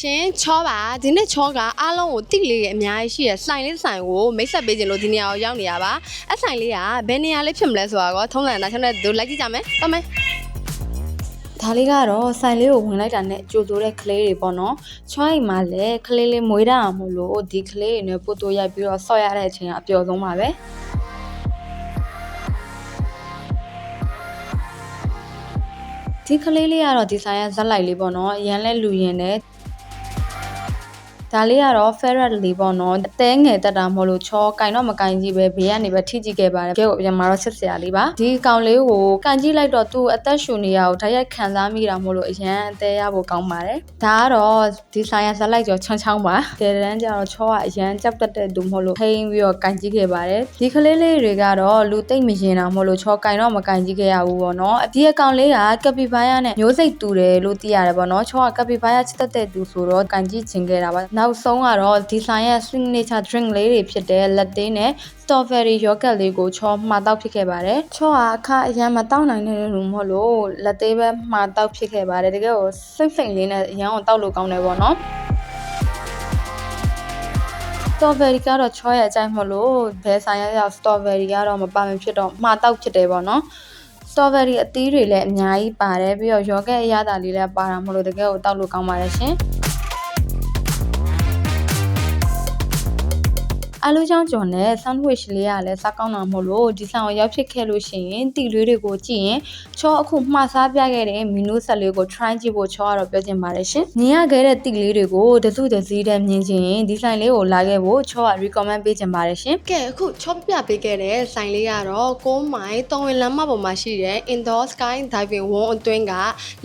ရှင်ချောပါဒီနေ့ချောကအားလုံးကိုတိလေးရဲ့အများကြီးရှိရဆိုင်လေးဆိုင်ကိုမိတ်ဆက်ပေးခြင်းလို့ဒီနေရာကိုရောက်နေရပါအဆိုင်လေးကဘယ်နေရာလေးဖြစ်မလဲဆိုတာကောထုံးစံသားချက်နဲ့တို့လိုက်ကြည့်ကြမယ်တော်မယ်ဒါလေးကတော့ဆိုင်လေးကိုဝင်လိုက်တာနဲ့ကြိုတိုးတဲ့ကလေးတွေပေါ့နော်ချွိုင်းမှာလည်းကလေးလေးမွေးတာမို့လို့ဒီကလေးတွေနဲ့ပို့တိုးရိုက်ပြီးတော့ဆော့ရတဲ့အချိန်ကအပျော်ဆုံးပါပဲဒီကလေးလေးကတော့ဒီဆိုင်ရဇက်လိုက်လေးပေါ့နော်အရန်လဲလူရင်နဲ့ ဒါလေးကတော့ ferret လေးပေါ့နော်အသေးငယ်တက်တာမဟုတ်လို့ချောကင်တော့မကင်ကြီးပဲဘေးကနေပဲထိကြည့်ခဲ့ပါတယ်ကြည့်ကိုအပြင်မှာတော့ဆက်စရာလေးပါဒီကောင်လေးကိုကန်ကြည့်လိုက်တော့သူ့အသက်ရှူနေရကိုဓာတ်ရိုက်ခံစားမိတာမဟုတ်လို့အရန်အသေးရဖို့ကောင်းပါတယ်ဒါကတော့ဒီဆိုင်ရဇက်လိုက်ကျော်ချောင်းချောင်းပါတကယ်တမ်းကျတော့ချောကအရန်ကြောက်တတ်တဲ့သူမဟုတ်လို့ထိန်းပြီးတော့ကန်ကြည့်ခဲ့ပါတယ်ဒီကလေးလေးတွေကတော့လူသိမ့်မရင်တာမဟုတ်လို့ချောကင်တော့မကင်ကြည့်ခဲ့ရဘူးပေါ့နော်အဒီအကောင်လေးကကပီဘာယာနဲ့မျိုးစိတ်တူတယ်လို့သိရတယ်ပေါ့နော်ချောကကပီဘာယာချစ်တတ်တဲ့သူဆိုတော့ကန်ကြည့်ချင်ခဲ့တာပါနောက်ဆုံးကတော့ဒီဆိုင်ရဲ့ signature drink လေးတွေဖြစ်တဲ့လက်သေးနဲ့ strawberry yogurt လေးကိုချောမှာတောက်ဖြစ်ခဲ့ပါတယ်ချောကအခါအရန်မတောက်နိုင်တဲ့လူမဟုတ်လို့လက်သေးပဲမှာတောက်ဖြစ်ခဲ့ပါတယ်တကယ်ကိုစိတ်စိတ်လေးနဲ့အရန်အောင်တောက်လို့ကောင်းတယ်ပေါ့နော် strawberry ကတော့ချောရဲ့အကြိုက်မလို့ဘယ်ဆိုင်ရရောက် strawberry ကတော့မပါမဖြစ်တော့မှာတောက်ဖြစ်တယ်ပေါ့နော် strawberry အသီးတွေလည်းအများကြီးပါတယ်ပြီးတော့ yogurt အရသာလေးလည်းပါတာမလို့တကယ်ကိုတောက်လို့ကောင်းပါတယ်ရှင် အလူချောင်းကျော်နဲ့ sandwich လေးကလည်းစားကောင်းတာမဟုတ်လို့ဒီဆောင်ကိုရောက်ဖြစ်ခဲ့လို့ရှိရင်တီလေးတွေကိုကြည့်ရင်ချောအခုမှားစားပြခဲ့တဲ့ menu set လေးကို try ကြည့်ဖို့ချောကတော့ပြောချင်ပါတယ်ရှင်။မြင်ရခဲ့တဲ့တီလေးတွေကိုတစုတစည်းတည်းမြင်ချင်ရင်ဒီဆိုင်လေးကိုလာခဲ့ဖို့ချောက recommend ပေးချင်ပါတယ်ရှင်။ကဲအခုချောပြပေးခဲ့တဲ့ဆိုင်လေးကတော့6မိုင်တောင်ဝင်လမ်းမပေါ်မှာရှိတဲ့ Indoor Sky Diving ဝန်းအတွင်းက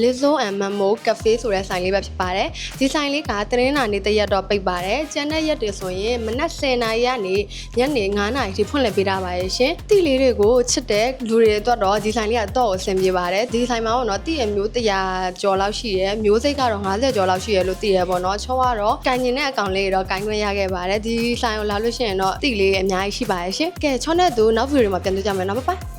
Lizzo and Mamo Cafe ဆိုတဲ့ဆိုင်လေးပဲဖြစ်ပါတယ်ဒီဆိုင်လေးကတနင်္လာနေ့တရက်တော့ပိတ်ပါတယ်ကျန်တဲ့ရက်တွေဆိုရင်မနက်10:00နာရီကနေညနေ9:00နာရီထိဖွင့်လှစ်ပေးထားပါတယ်ရှင်တိလေးတွေကိုချစ်တဲ့လူတွေအတွက်တော့ဒီဆိုင်လေးကတော့အဆင်ပြေပါတယ်ဒီဆိုင်မှာပေါ့နော်တိရမျိုး100ကျော်လောက်ရှိတယ်မျိုးစိတ်ကတော့50ကျော်လောက်ရှိရလို့သိရပေါ့နော်ချောကတော့ကန်ကျင်တဲ့အကောင်လေးတွေတော့ကန်ခွင့်ရခဲ့ပါတယ်ဒီဆိုင်ကိုလာလို့ရှိရင်တော့တိလေးအများကြီးရှိပါတယ်ရှင်ကဲချောနဲ့သူနောက်ဗီဒီယိုမှာပြန်တွေ့ကြမယ်နော်ဘိုင်ဘိုင်